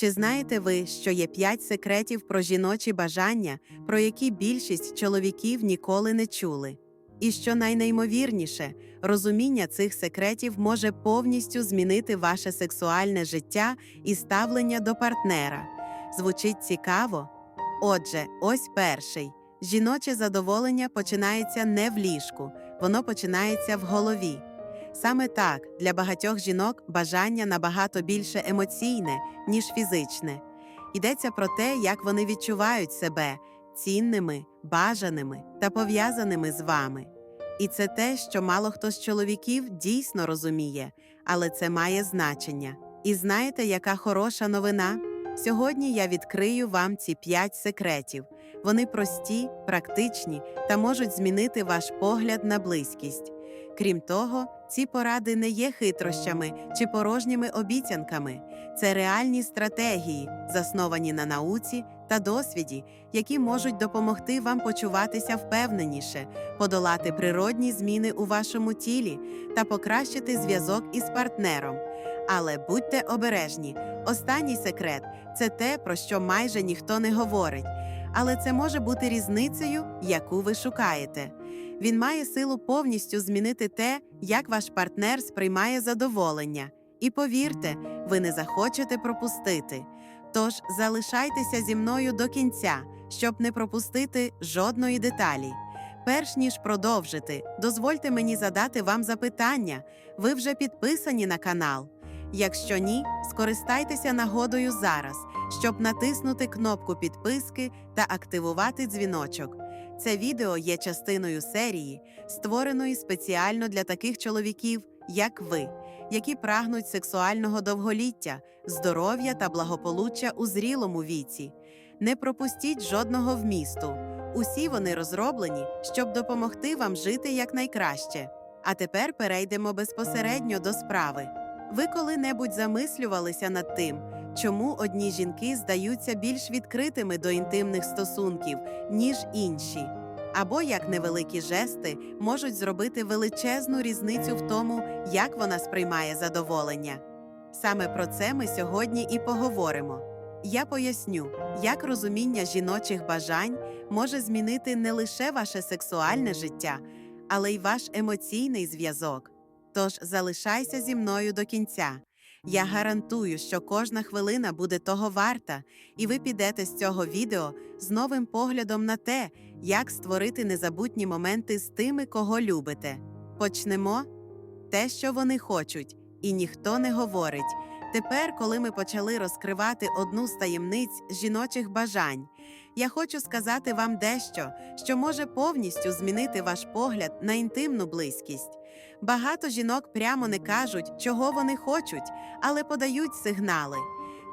Чи знаєте ви, що є п'ять секретів про жіночі бажання, про які більшість чоловіків ніколи не чули? І що найнеймовірніше, розуміння цих секретів може повністю змінити ваше сексуальне життя і ставлення до партнера. Звучить цікаво? Отже, ось перший. Жіноче задоволення починається не в ліжку, воно починається в голові. Саме так для багатьох жінок бажання набагато більше емоційне, ніж фізичне. Йдеться про те, як вони відчувають себе цінними, бажаними та пов'язаними з вами. І це те, що мало хто з чоловіків дійсно розуміє, але це має значення. І знаєте, яка хороша новина? Сьогодні я відкрию вам ці п'ять секретів. Вони прості, практичні та можуть змінити ваш погляд на близькість. Крім того, ці поради не є хитрощами чи порожніми обіцянками, це реальні стратегії, засновані на науці та досвіді, які можуть допомогти вам почуватися впевненіше, подолати природні зміни у вашому тілі та покращити зв'язок із партнером. Але будьте обережні. Останній секрет це те, про що майже ніхто не говорить, але це може бути різницею, яку ви шукаєте. Він має силу повністю змінити те, як ваш партнер сприймає задоволення. І повірте, ви не захочете пропустити. Тож залишайтеся зі мною до кінця, щоб не пропустити жодної деталі. Перш ніж продовжити, дозвольте мені задати вам запитання. Ви вже підписані на канал? Якщо ні, скористайтеся нагодою зараз, щоб натиснути кнопку підписки та активувати дзвіночок. Це відео є частиною серії, створеної спеціально для таких чоловіків, як ви, які прагнуть сексуального довголіття, здоров'я та благополуччя у зрілому віці. Не пропустіть жодного вмісту. Усі вони розроблені, щоб допомогти вам жити якнайкраще. А тепер перейдемо безпосередньо до справи. Ви коли-небудь замислювалися над тим, чому одні жінки здаються більш відкритими до інтимних стосунків, ніж інші, або як невеликі жести можуть зробити величезну різницю в тому, як вона сприймає задоволення. Саме про це ми сьогодні і поговоримо. Я поясню, як розуміння жіночих бажань може змінити не лише ваше сексуальне життя, але й ваш емоційний зв'язок. Тож залишайся зі мною до кінця. Я гарантую, що кожна хвилина буде того варта, і ви підете з цього відео з новим поглядом на те, як створити незабутні моменти з тими, кого любите. Почнемо те, що вони хочуть, і ніхто не говорить. Тепер, коли ми почали розкривати одну з таємниць жіночих бажань, я хочу сказати вам дещо, що може повністю змінити ваш погляд на інтимну близькість. Багато жінок прямо не кажуть, чого вони хочуть, але подають сигнали.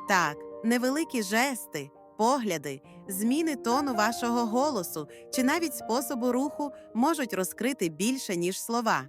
Так, невеликі жести, погляди, зміни тону вашого голосу чи навіть способу руху можуть розкрити більше, ніж слова.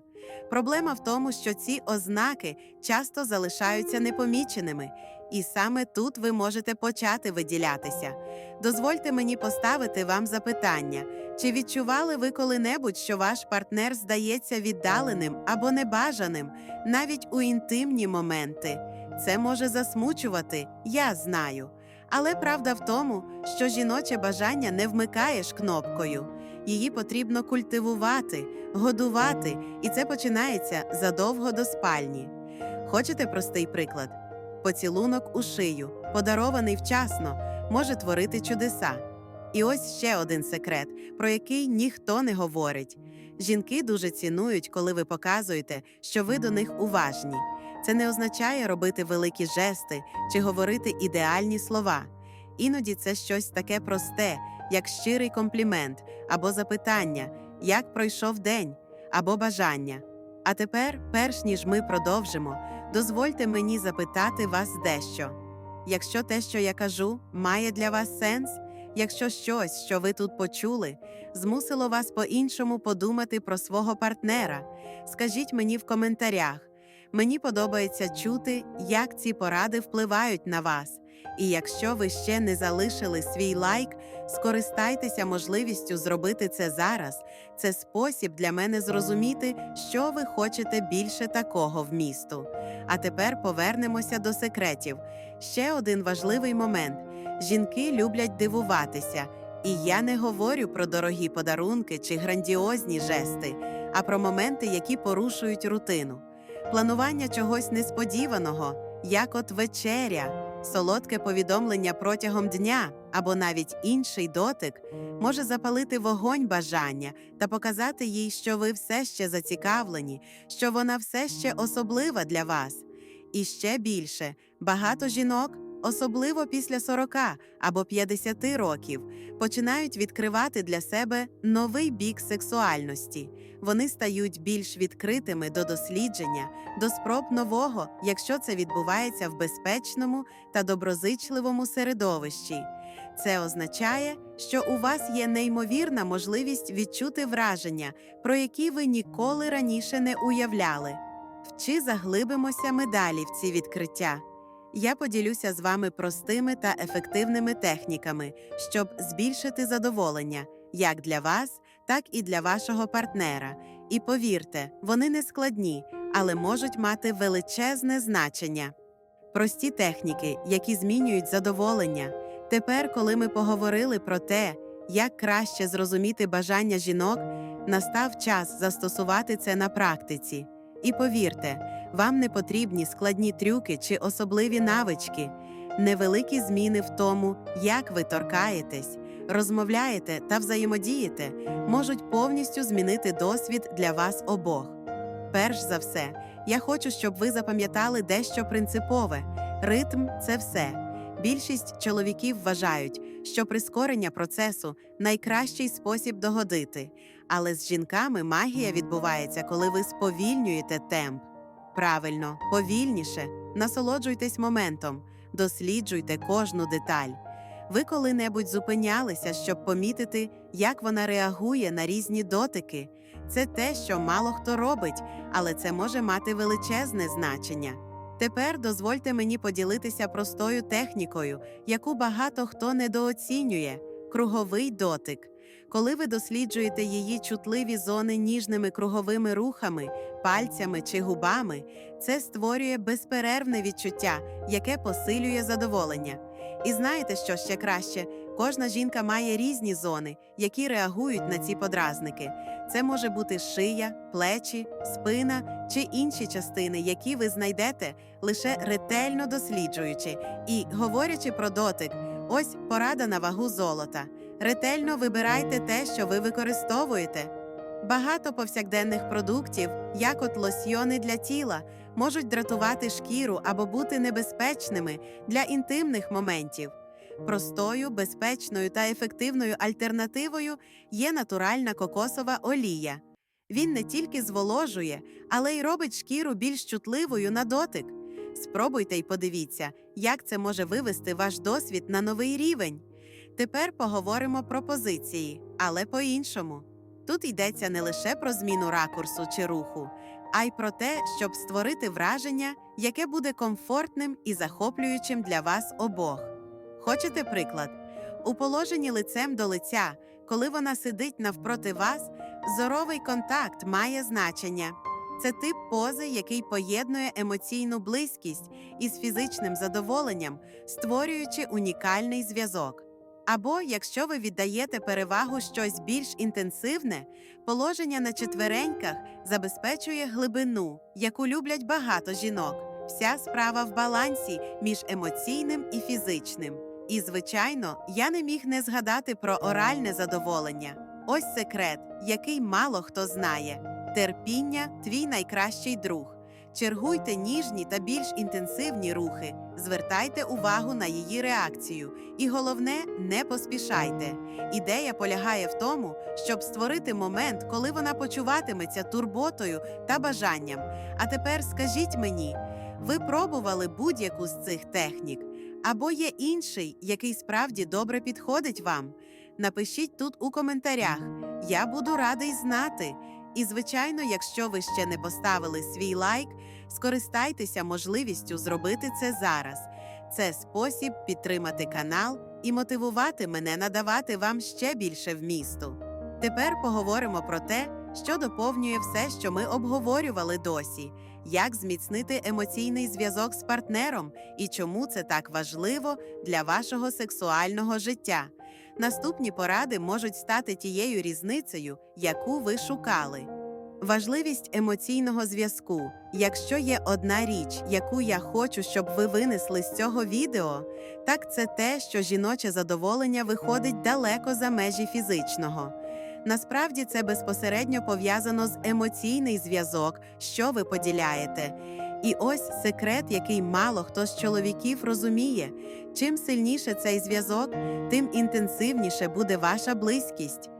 Проблема в тому, що ці ознаки часто залишаються непоміченими, і саме тут ви можете почати виділятися. Дозвольте мені поставити вам запитання: чи відчували ви коли-небудь, що ваш партнер здається віддаленим або небажаним, навіть у інтимні моменти? Це може засмучувати, я знаю. Але правда в тому, що жіноче бажання не вмикаєш кнопкою. Її потрібно культивувати, годувати, і це починається задовго до спальні. Хочете простий приклад? Поцілунок у шию, подарований вчасно, може творити чудеса. І ось ще один секрет, про який ніхто не говорить. Жінки дуже цінують, коли ви показуєте, що ви до них уважні. Це не означає робити великі жести чи говорити ідеальні слова. Іноді це щось таке просте, як щирий комплімент або запитання, як пройшов день, або бажання. А тепер, перш ніж ми продовжимо, дозвольте мені запитати вас дещо. Якщо те, що я кажу, має для вас сенс, якщо щось, що ви тут почули, змусило вас по-іншому подумати про свого партнера, скажіть мені в коментарях. Мені подобається чути, як ці поради впливають на вас. І якщо ви ще не залишили свій лайк, скористайтеся можливістю зробити це зараз. Це спосіб для мене зрозуміти, що ви хочете більше такого вмісту. А тепер повернемося до секретів. Ще один важливий момент: жінки люблять дивуватися. І я не говорю про дорогі подарунки чи грандіозні жести, а про моменти, які порушують рутину. Планування чогось несподіваного, як от вечеря, солодке повідомлення протягом дня або навіть інший дотик може запалити вогонь бажання та показати їй, що ви все ще зацікавлені, що вона все ще особлива для вас. І ще більше багато жінок, особливо після 40 або 50 років, починають відкривати для себе новий бік сексуальності. Вони стають більш відкритими до дослідження, до спроб нового, якщо це відбувається в безпечному та доброзичливому середовищі. Це означає, що у вас є неймовірна можливість відчути враження, про які ви ніколи раніше не уявляли. Вчи заглибимося ми далі в ці відкриття. Я поділюся з вами простими та ефективними техніками, щоб збільшити задоволення як для вас, так і для вашого партнера. І повірте, вони не складні, але можуть мати величезне значення. Прості техніки, які змінюють задоволення. Тепер, коли ми поговорили про те, як краще зрозуміти бажання жінок, настав час застосувати це на практиці. І повірте, вам не потрібні складні трюки чи особливі навички, невеликі зміни в тому, як ви торкаєтесь, розмовляєте та взаємодієте, можуть повністю змінити досвід для вас обох. Перш за все, я хочу, щоб ви запам'ятали дещо принципове: ритм це все. Більшість чоловіків вважають, що прискорення процесу найкращий спосіб догодити, але з жінками магія відбувається, коли ви сповільнюєте темп. Правильно, повільніше, насолоджуйтесь моментом, досліджуйте кожну деталь. Ви коли-небудь зупинялися, щоб помітити, як вона реагує на різні дотики. Це те, що мало хто робить, але це може мати величезне значення. Тепер дозвольте мені поділитися простою технікою, яку багато хто недооцінює круговий дотик. Коли ви досліджуєте її чутливі зони ніжними круговими рухами, пальцями чи губами, це створює безперервне відчуття, яке посилює задоволення. І знаєте, що ще краще? Кожна жінка має різні зони, які реагують на ці подразники. Це може бути шия, плечі, спина чи інші частини, які ви знайдете лише ретельно досліджуючи і говорячи про дотик. Ось порада на вагу золота. Ретельно вибирайте те, що ви використовуєте. Багато повсякденних продуктів, як от лосьйони для тіла, можуть дратувати шкіру або бути небезпечними для інтимних моментів. Простою, безпечною та ефективною альтернативою є натуральна кокосова олія. Він не тільки зволожує, але й робить шкіру більш чутливою на дотик. Спробуйте й подивіться, як це може вивести ваш досвід на новий рівень. Тепер поговоримо про позиції, але по-іншому. Тут йдеться не лише про зміну ракурсу чи руху, а й про те, щоб створити враження, яке буде комфортним і захоплюючим для вас обох. Хочете приклад? У положенні лицем до лиця, коли вона сидить навпроти вас, зоровий контакт має значення. Це тип пози, який поєднує емоційну близькість із фізичним задоволенням, створюючи унікальний зв'язок. Або, якщо ви віддаєте перевагу щось більш інтенсивне, положення на четвереньках забезпечує глибину, яку люблять багато жінок. Вся справа в балансі між емоційним і фізичним. І, звичайно, я не міг не згадати про оральне задоволення. Ось секрет, який мало хто знає. Терпіння твій найкращий друг. Чергуйте ніжні та більш інтенсивні рухи, звертайте увагу на її реакцію. І головне, не поспішайте. Ідея полягає в тому, щоб створити момент, коли вона почуватиметься турботою та бажанням. А тепер скажіть мені, ви пробували будь-яку з цих технік, або є інший, який справді добре підходить вам? Напишіть тут у коментарях. Я буду радий знати. І, звичайно, якщо ви ще не поставили свій лайк, скористайтеся можливістю зробити це зараз. Це спосіб підтримати канал і мотивувати мене надавати вам ще більше вмісту. Тепер поговоримо про те, що доповнює все, що ми обговорювали досі. як зміцнити емоційний зв'язок з партнером і чому це так важливо для вашого сексуального життя. Наступні поради можуть стати тією різницею, яку ви шукали. Важливість емоційного зв'язку. Якщо є одна річ, яку я хочу, щоб ви винесли з цього відео, так це те, що жіноче задоволення виходить далеко за межі фізичного. Насправді це безпосередньо пов'язано з емоційний зв'язок, що ви поділяєте. І ось секрет, який мало хто з чоловіків розуміє. Чим сильніше цей зв'язок, тим інтенсивніше буде ваша близькість.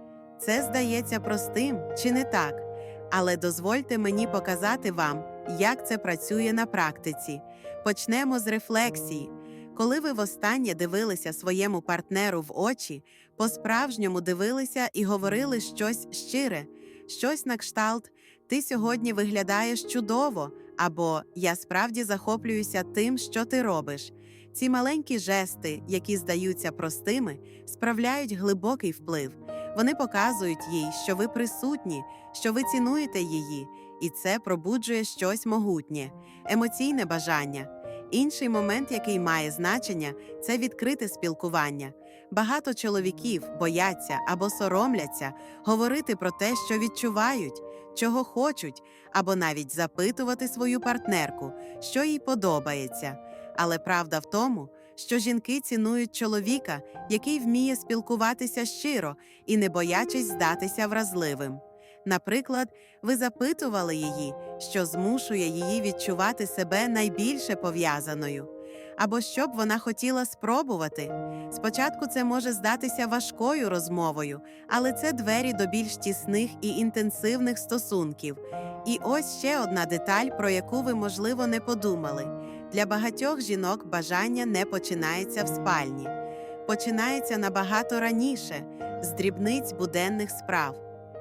Це здається простим, чи не так? Але дозвольте мені показати вам, як це працює на практиці. Почнемо з рефлексії. Коли ви востаннє дивилися своєму партнеру в очі, по-справжньому дивилися і говорили щось щире, щось на кшталт Ти сьогодні виглядаєш чудово, або Я справді захоплююся тим, що ти робиш. Ці маленькі жести, які здаються простими, справляють глибокий вплив. Вони показують їй, що ви присутні, що ви цінуєте її, і це пробуджує щось могутнє, емоційне бажання. Інший момент, який має значення, це відкрите спілкування. Багато чоловіків бояться або соромляться говорити про те, що відчувають, чого хочуть, або навіть запитувати свою партнерку, що їй подобається. Але правда в тому, що жінки цінують чоловіка, який вміє спілкуватися щиро і не боячись здатися вразливим. Наприклад, ви запитували її, що змушує її відчувати себе найбільше пов'язаною, або що б вона хотіла спробувати. Спочатку це може здатися важкою розмовою, але це двері до більш тісних і інтенсивних стосунків. І ось ще одна деталь, про яку ви, можливо, не подумали. Для багатьох жінок бажання не починається в спальні, починається набагато раніше, з дрібниць буденних справ.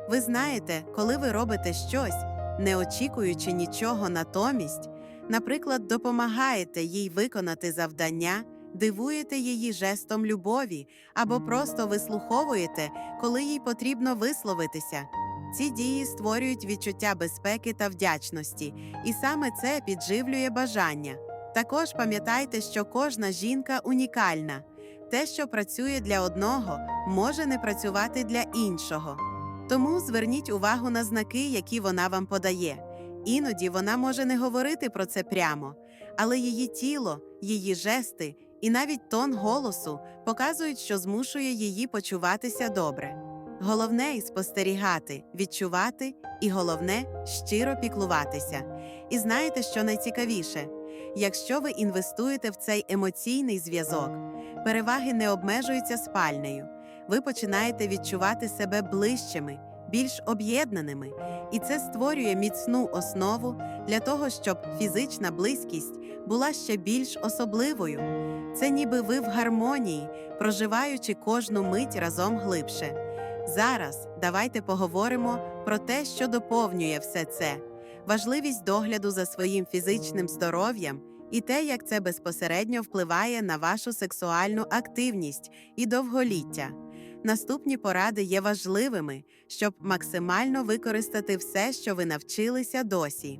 Ви знаєте, коли ви робите щось, не очікуючи нічого натомість, наприклад, допомагаєте їй виконати завдання, дивуєте її жестом любові або просто вислуховуєте, коли їй потрібно висловитися. Ці дії створюють відчуття безпеки та вдячності, і саме це підживлює бажання. Також пам'ятайте, що кожна жінка унікальна. Те, що працює для одного, може не працювати для іншого. Тому зверніть увагу на знаки, які вона вам подає. Іноді вона може не говорити про це прямо, але її тіло, її жести і навіть тон голосу показують, що змушує її почуватися добре. Головне спостерігати, відчувати, і головне щиро піклуватися. І знаєте, що найцікавіше? Якщо ви інвестуєте в цей емоційний зв'язок, переваги не обмежуються спальнею. Ви починаєте відчувати себе ближчими, більш об'єднаними, і це створює міцну основу для того, щоб фізична близькість була ще більш особливою. Це ніби ви в гармонії, проживаючи кожну мить разом глибше. Зараз давайте поговоримо про те, що доповнює все це важливість догляду за своїм фізичним здоров'ям і те, як це безпосередньо впливає на вашу сексуальну активність і довголіття. Наступні поради є важливими, щоб максимально використати все, що ви навчилися досі.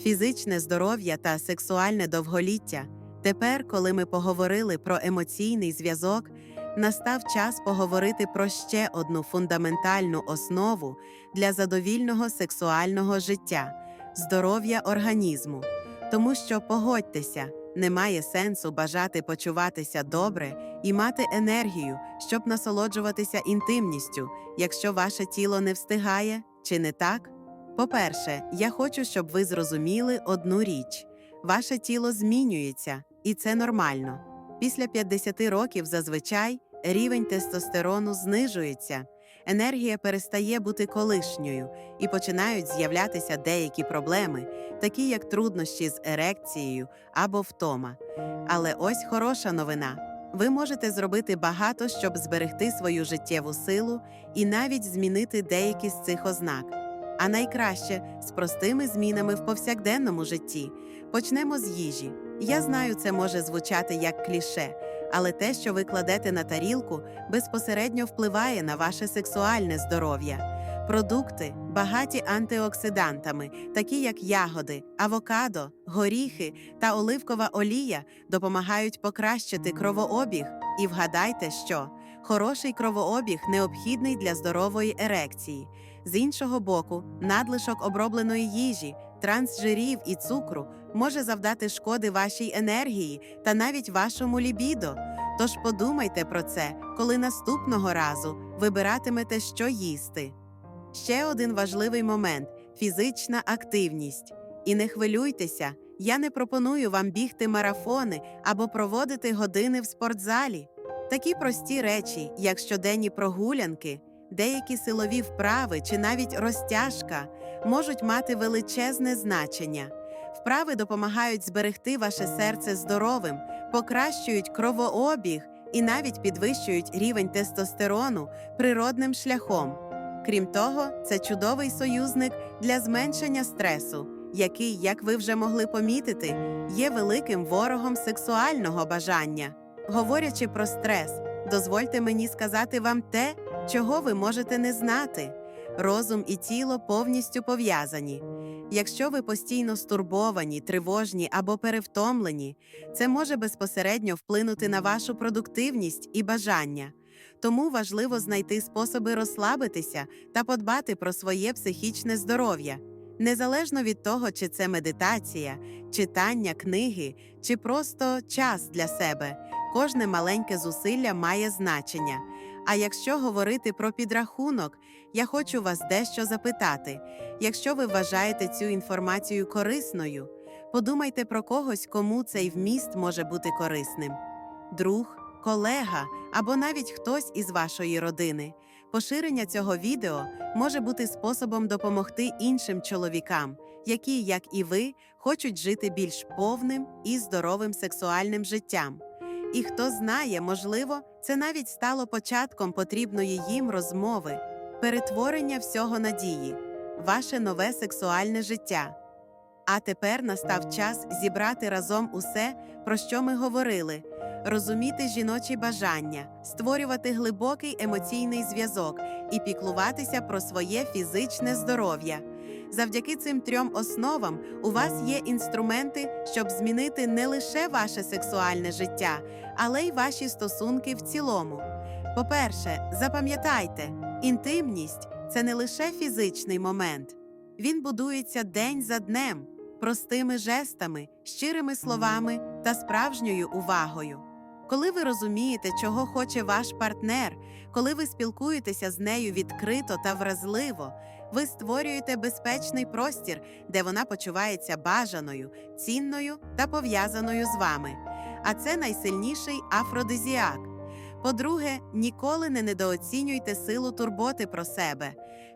Фізичне здоров'я та сексуальне довголіття. Тепер, коли ми поговорили про емоційний зв'язок, настав час поговорити про ще одну фундаментальну основу для задовільного сексуального життя здоров'я організму. Тому що погодьтеся, немає сенсу бажати почуватися добре і мати енергію, щоб насолоджуватися інтимністю, якщо ваше тіло не встигає, чи не так? По-перше, я хочу, щоб ви зрозуміли одну річ: ваше тіло змінюється, і це нормально. Після 50 років зазвичай рівень тестостерону знижується, енергія перестає бути колишньою і починають з'являтися деякі проблеми, такі як труднощі з ерекцією або втома. Але ось хороша новина. Ви можете зробити багато, щоб зберегти свою життєву силу і навіть змінити деякі з цих ознак. А найкраще з простими змінами в повсякденному житті. Почнемо з їжі. Я знаю, це може звучати як кліше, але те, що ви кладете на тарілку, безпосередньо впливає на ваше сексуальне здоров'я. Продукти багаті антиоксидантами, такі як ягоди, авокадо, горіхи та оливкова олія, допомагають покращити кровообіг. І вгадайте, що хороший кровообіг необхідний для здорової ерекції. З іншого боку, надлишок обробленої їжі, трансжирів і цукру може завдати шкоди вашій енергії та навіть вашому лібідо. Тож подумайте про це, коли наступного разу вибиратимете, що їсти. Ще один важливий момент фізична активність. І не хвилюйтеся, я не пропоную вам бігти марафони або проводити години в спортзалі. Такі прості речі, як щоденні прогулянки, деякі силові вправи чи навіть розтяжка, можуть мати величезне значення. Вправи допомагають зберегти ваше серце здоровим, покращують кровообіг і навіть підвищують рівень тестостерону природним шляхом. Крім того, це чудовий союзник для зменшення стресу, який, як ви вже могли помітити, є великим ворогом сексуального бажання. Говорячи про стрес, дозвольте мені сказати вам те, чого ви можете не знати. Розум і тіло повністю пов'язані. Якщо ви постійно стурбовані, тривожні або перевтомлені, це може безпосередньо вплинути на вашу продуктивність і бажання. Тому важливо знайти способи розслабитися та подбати про своє психічне здоров'я, незалежно від того, чи це медитація, читання книги, чи просто час для себе. Кожне маленьке зусилля має значення. А якщо говорити про підрахунок, я хочу вас дещо запитати. Якщо ви вважаєте цю інформацію корисною, подумайте про когось, кому цей вміст може бути корисним. Друг, колега або навіть хтось із вашої родини. Поширення цього відео може бути способом допомогти іншим чоловікам, які, як і ви, хочуть жити більш повним і здоровим сексуальним життям. І хто знає, можливо, це навіть стало початком потрібної їм розмови, перетворення всього надії, ваше нове сексуальне життя. А тепер настав час зібрати разом усе, про що ми говорили, розуміти жіночі бажання, створювати глибокий емоційний зв'язок і піклуватися про своє фізичне здоров'я. Завдяки цим трьом основам у вас є інструменти, щоб змінити не лише ваше сексуальне життя, але й ваші стосунки в цілому. По-перше, запам'ятайте, інтимність це не лише фізичний момент, він будується день за днем, простими жестами, щирими словами та справжньою увагою. Коли ви розумієте, чого хоче ваш партнер, коли ви спілкуєтеся з нею відкрито та вразливо, ви створюєте безпечний простір, де вона почувається бажаною, цінною та пов'язаною з вами. А це найсильніший афродизіак. По-друге, ніколи не недооцінюйте силу турботи про себе.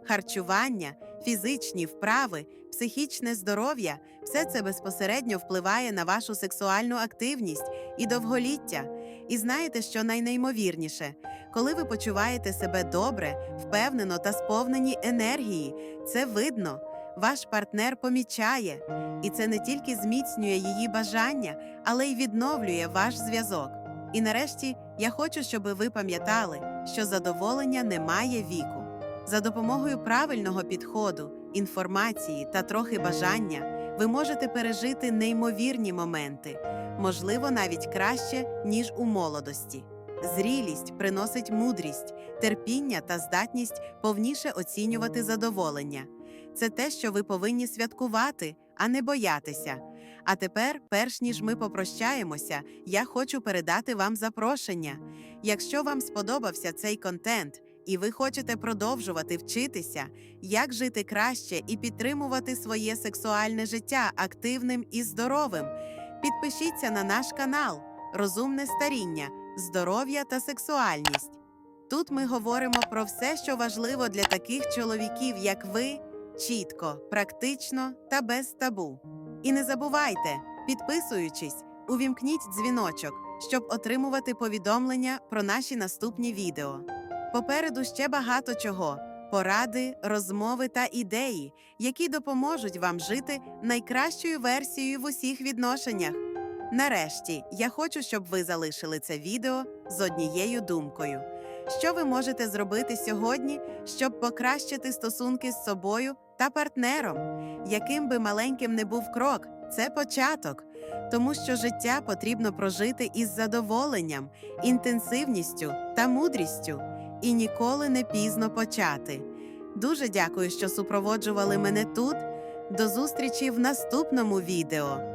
Харчування, фізичні вправи, психічне здоров'я все це безпосередньо впливає на вашу сексуальну активність і довголіття. І знаєте, що найнеймовірніше, коли ви почуваєте себе добре, впевнено та сповнені енергії, це видно. Ваш партнер помічає, і це не тільки зміцнює її бажання, але й відновлює ваш зв'язок. І нарешті я хочу, щоб ви пам'ятали, що задоволення не має віку. За допомогою правильного підходу, інформації та трохи бажання ви можете пережити неймовірні моменти, можливо, навіть краще, ніж у молодості. Зрілість приносить мудрість, терпіння та здатність повніше оцінювати задоволення. Це те, що ви повинні святкувати, а не боятися. А тепер, перш ніж ми попрощаємося, я хочу передати вам запрошення. Якщо вам сподобався цей контент і ви хочете продовжувати вчитися, як жити краще і підтримувати своє сексуальне життя активним і здоровим, підпишіться на наш канал Розумне старіння, здоров'я та сексуальність. Тут ми говоримо про все, що важливо для таких чоловіків, як ви, чітко, практично та без табу. І не забувайте, підписуючись, увімкніть дзвіночок, щоб отримувати повідомлення про наші наступні відео. Попереду ще багато чого: поради, розмови та ідеї, які допоможуть вам жити найкращою версією в усіх відношеннях. Нарешті, я хочу, щоб ви залишили це відео з однією думкою. що ви можете зробити сьогодні, щоб покращити стосунки з собою та партнером. Яким би маленьким не був крок, це початок, тому що життя потрібно прожити із задоволенням, інтенсивністю та мудрістю, і ніколи не пізно почати. Дуже дякую, що супроводжували мене тут. До зустрічі в наступному відео.